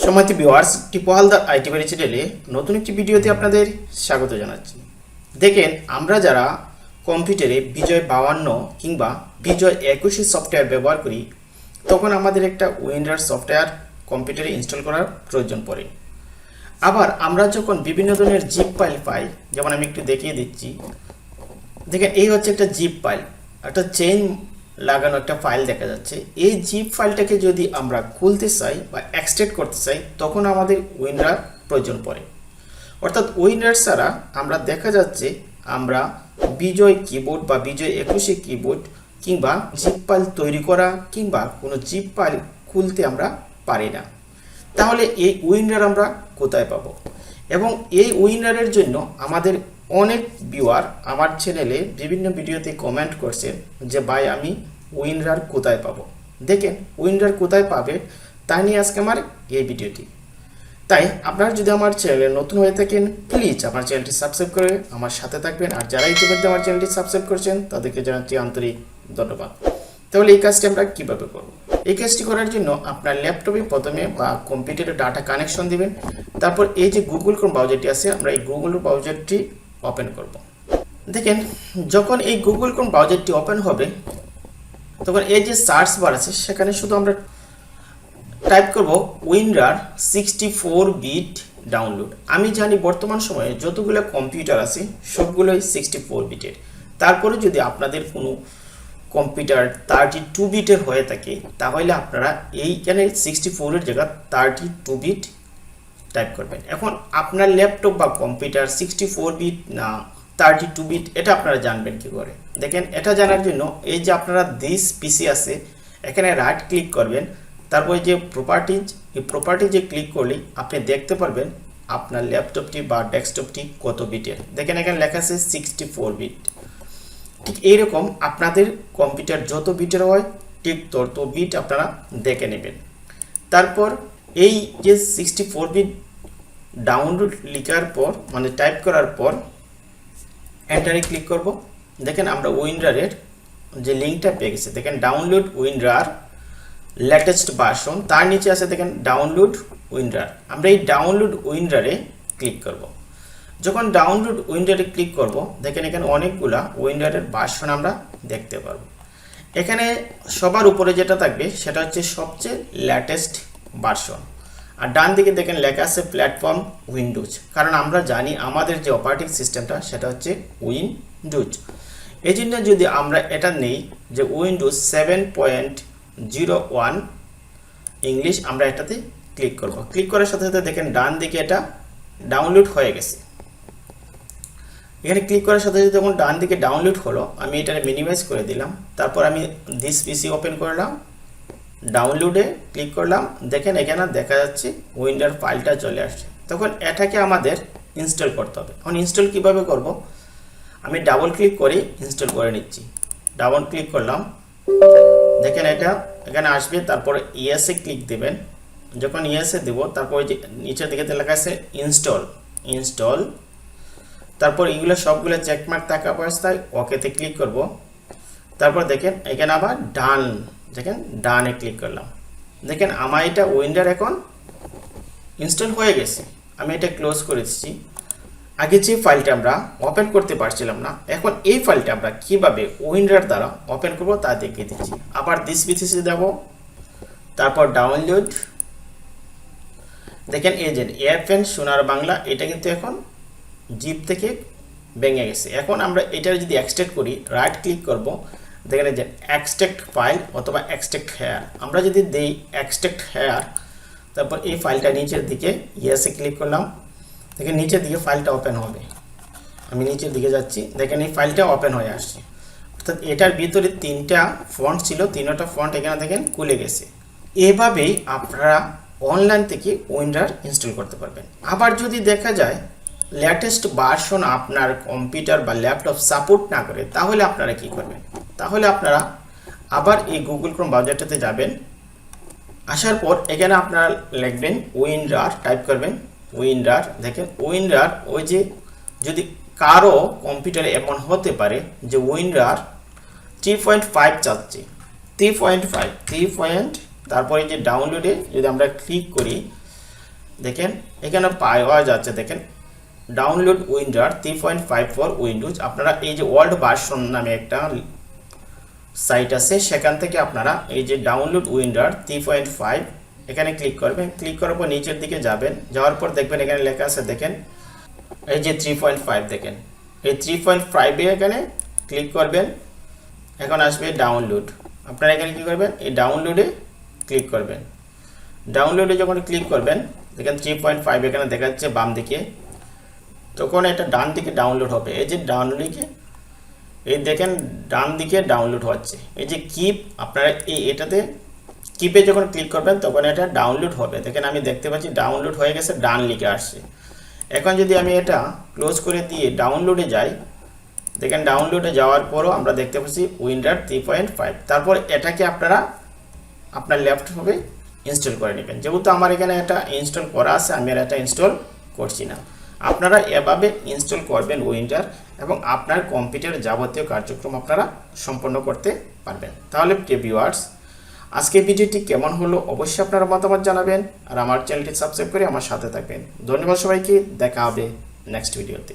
সম্মানিত viewers Tipu Haldar IT বাড়ি চ্যানেলে নতুন একটি ভিডিওতে আপনাদের স্বাগত জানাচ্ছি। দেখেন, আমরা যারা কম্পিউটারে বিজয় বাউান্ন কিংবা বিজয় একুশে সফটওয়্যার ব্যবহার করি, তখন আমাদের একটা উইন্ডার সফটওয়্যার কম্পিউটারে ইনস্টল করার প্রয়োজন পড়ে। আবার আমরা যখন বিভিন্ন ধরনের জিপ ফাইল পাই, যেমন আমি একটু দেখিয়ে দিচ্ছি, দেখেন এই হচ্ছে একটা জিপ ফাইল, একটা চেইন লাগানো একটা ফাইল দেখা যাচ্ছে। এই জিপ ফাইলটাকে যদি আমরা খুলতে চাই বা এক্সট্রেক্ট করতে চাই, তখন আমাদের উইন্ডার প্রয়োজন পড়ে। অর্থাৎ উইন্ডার ছাড়া আমরা দেখা যাচ্ছে আমরা বিজয় কিবোর্ড বা বিজয় একুশে কিবোর্ড কিংবা জিপ ফাইল তৈরি করা কিংবা কোনো জিপ ফাইল খুলতে আমরা পারি না। তাহলে এই উইন্ডার আমরা কোথায় পাবো? এবং এই উইন্ডারের জন্য আমাদের অনেক ভিউয়ার আমার চ্যানেলে বিভিন্ন ভিডিওতে কমেন্ট করছেন যে, ভাই, আমি উইন্ডার কোথায় পাবো? দেখেন উইনরার কোথায় পাবে? তা নিয়ে আজকে আমার এই ভিডিওটি। তাই আপনারা যদি আমার চ্যানেলে নতুন হয়ে থাকেন প্লিজ আমার চ্যানেলটি সাবস্ক্রাইব করে আমার সাথে থাকবেন। আর যারা ইতিমধ্যে আমার চ্যানেলটি সাবস্ক্রাইব করছেন, তাদেরকে জানাচ্ছি আন্তরিক ধন্যবাদ। তাহলে এই কাজটি আমরা কীভাবে করব? এই কাজটি করার জন্য আপনার ল্যাপটপে প্রথমে বা কম্পিউটারে ডাটা কানেকশন দিবেন। তারপর এই যে গুগল ক্রোম ব্রাউজারটি আছে, আমরা এই গুগল ব্রাউজারটি ওপেন করব। দেখেন, যখন এই গুগল ক্রোম ব্রাউজারটি ওপেন হবে তখন এই যে সার্চ বার আছে, সেখানে শুধু আমরা টাইপ করব Windows sixty four bit download আমি জানি বর্তমান সময়ে যতগুলো কম্পিউটার আছে, সবগুলোই সিক্সটি ফোর বিটের তারপরে যদি আপনাদের কোনো কম্পিউটার থার্টি টু বিটের হয়ে থাকে, তাহলে আপনারা এইখানে সিক্সটি ফোরের জায়গা থার্টি টু বিট টাইপ করবেন। এখন আপনার ল্যাপটপ বা কম্পিউটার সিক্সটি ফোর বিট না থার্টি টু বিট এটা আপনারা জানবেন কি করে? দেখেন, এটা জানার জন্য এই যে আপনারা দিস পিসি আছে, এখানে রাইট ক্লিক করবেন, তারপরে যে প্রপার্টিজ এই প্রপার্টিজে ক্লিক করলেই আপনি দেখতে পারবেন আপনার ল্যাপটপটি বা ডেস্কটপটি কত বিটের দেখেন, এখানে লেখা আছে সিক্সটি ফোর বিট ঠিক এইরকম আপনাদের কম্পিউটার যত বিটের হয়, ঠিক তত বিট আপনারা দেখে নেবেন। তারপর এই যে সিক্সটি ফোর বিট ডাউনলোড লেখার পর মানে টাইপ করার পর এন্টারে ক্লিক করব। দেখেন আমরা উইন্ডারের যে লিঙ্কটা পেয়ে গেছি, দেখেন ডাউনলোড উইন্ডার লেটেস্ট ভার্সন তার নিচে আছে দেখেন ডাউনলোড উইন্ডার। আমরা এই ডাউনলোড উইন্ডারে ক্লিক করব। যখন ডাউনলোড উইন্ডারে ক্লিক করব, দেখেন এখানে অনেকগুলা উইন্ডারের ভার্সন আমরা দেখতে পারব। এখানে সবার উপরে যেটা থাকবে, সেটা হচ্ছে সবচেয়ে ল্যাটেস্ট ভার্সন আর ডান দিকে দেখেন লেখা আছে প্ল্যাটফর্ম উইন্ডোজ কারণ আমরা জানি আমাদের যে অপারেটিং সিস্টেমটা সেটা হচ্ছে উইন্ডোজ এই জন্য যদি আমরা এটা নেই যে Windows seven point zero one English আমরা এটাতে ক্লিক করব। ক্লিক করার সাথে সাথে দেখেন ডান দিকে এটা ডাউনলোড হয়ে গেছে। এখানে ক্লিক করার সাথে সাথে যখন ডান দিকে ডাউনলোড হলো, আমি এটা মিনিমাইজ করে দিলাম। তারপর আমি দিস পিসি ওপেন করলাম। ডাউনলোডে ক্লিক করলাম, দেখেন এখানে দেখা যাচ্ছে উইন্ডার ফাইলটা চলে আসছে। তখন এটাকে আমাদের ইনস্টল করতে হবে। এখন ইনস্টল কীভাবে করব? আমি ডাবল ক্লিক করে ইনস্টল করে নিচ্ছি। ডাবল ক্লিক করলাম। দেখেন এটা, এখানে আসবে, তারপর ইএসএ ক্লিক দেবেন। যখন ইএসএ দেব, তারপর যে নিচের দিকে লেখা আছে ইনস্টল ইনস্টল তারপর এগুলো সবগুলো চেকমার্ক থাকা অবস্থায় ওকেতে ক্লিক করব। তারপর দেখেন এখানে আবার ডান দেখেন, ডানে ক্লিক করলাম। দেখেন, আমার এটা উইন্ডার এখন ইনস্টল হয়ে গেছে। আমি এটা ক্লোজ করে দিচ্ছি। আগে যে ফাইলটা আমরা ওপেন করতে পারছিলাম না, এখন এই ফাইলটা আমরা কীভাবে উইন্ডার দ্বারা ওপেন করব তা দেখিয়ে দিচ্ছি। আবার দিস বিসিসি দেব তারপর ডাউনলোড দেখেন, এই যে এয়ারফেন সোনার বাংলা, এটা কিন্তু এখন জিপ থেকে ভেঙে গেছে। এখন আমরা এটা যদি এক্সট্রাক্ট করি রাইট ক্লিক করব দেখেন যে এক্সট্রাক্ট ফাইল অথবা এক্সট্রাক্ট হেয়ার আমরা যদি দেই এক্সট্রাক্ট হেয়ার তারপর এই ফাইলটা নিচের দিকে ইয়েসে ক্লিক করলাম, দেখেন নিচের দিকে ফাইলটা ওপেন হবে। আমি নিচের দিকে যাচ্ছি, দেখেন এই ফাইলটা ওপেন হয়ে আসছে। অর্থাৎ এটার ভিতরে তিনটা ফন্ট ছিল, তিনটা ফন্ট এখানে দেখেন খুলে গেছে। এভাবেই আপনারা অনলাইন থেকে উইন্ডার ইনস্টল করতে পারবেন। আবার যদি দেখা যায় লেটেস্ট ভার্সন আপনার কম্পিউটার বা ল্যাপটপ সাপোর্ট না করে, তাহলে আপনারা কি করবেন? তাহলে আপনারা আবার এই গুগল ক্রোম ব্রাউজারটাতে যাবেন। আসার পর এখানে আপনারা লিখবেন উইন্ডার টাইপ করবেন উইন্ডার দেখেন উইন্ডার ওই যে যদি কারও কম্পিউটারে এমন হতে পারে যে উইন্ডার থ্রি পয়েন্ট ফাইভ চাচ্ছে three point five three point তারপরে যে ডাউনলোডে যদি আমরা ক্লিক করি, দেখেন এখানে পাওয়া যাচ্ছে, দেখেন download winder three point five four windows আপনারা এই যে ওয়ার্ল্ড ভার্সন নামে একটা সাইট আছে, সেখান থেকে আপনারা এই যে download winder three point five এখানে ক্লিক করবেন। ক্লিক করার পর নিচের দিকে যাবেন। যাওয়ার পর দেখবেন এখানে লেখা আছে, দেখেন, এই যে থ্রি পয়েন্ট ফাইভ দেখেন। এই থ্রি পয়েন্ট ফাইভে এখানে ক্লিক করবেন। এখন আসবে ডাউনলোড আপনারা এখানে কী করবেন? এই ডাউনলোডে ক্লিক করবেন। ডাউনলোডে যখন ক্লিক করবেন, দেখেন থ্রি পয়েন্ট ফাইভ এখানে দেখা যাচ্ছে বাম দিকে তখন এটা ডান দিকে ডাউনলোড হবে। এই যে ডাউনলোডে এই দেখেন ডান দিকে ডাউনলোড হচ্ছে। এই যে কিপ আপনারা এই এটাতে কিপে যখন ক্লিক করবেন, তখন এটা ডাউনলোড হবে। দেখেন আমি দেখতে পাচ্ছি ডাউনলোড হয়ে গেছে, ডান লিখে আসছে। এখন যদি আমি এটা ক্লোজ করে দিয়ে ডাউনলোডে যাই, দেখেন ডাউনলোডে যাওয়ার পরও আমরা দেখতে পাচ্ছি উইন্ডার থ্রি পয়েন্ট ফাইভ তারপর এটাকে আপনারা আপনার ল্যাপটপে ইনস্টল করে নেবেন। যেহেতু আমার এখানে এটা ইনস্টল করা আছে, আমি আর এটা ইনস্টল করছি না। আপনারা এভাবে ইনস্টল করবেন উইন্ডার এবং আপনার কম্পিউটার যাবতীয় কার্যক্রম আপনারা সম্পন্ন করতে পারবেন। তাহলে প্রিয় ভিউয়ার্স আজকের ভিডিওটি কেমন হলো অবশ্যই আপনারা মতামত জানাবেন আর আমার চ্যানেলটি সাবস্ক্রাইব করে আমার সাথে থাকবেন। ধন্যবাদ সবাইকে, দেখা হবে নেক্সট ভিডিওতে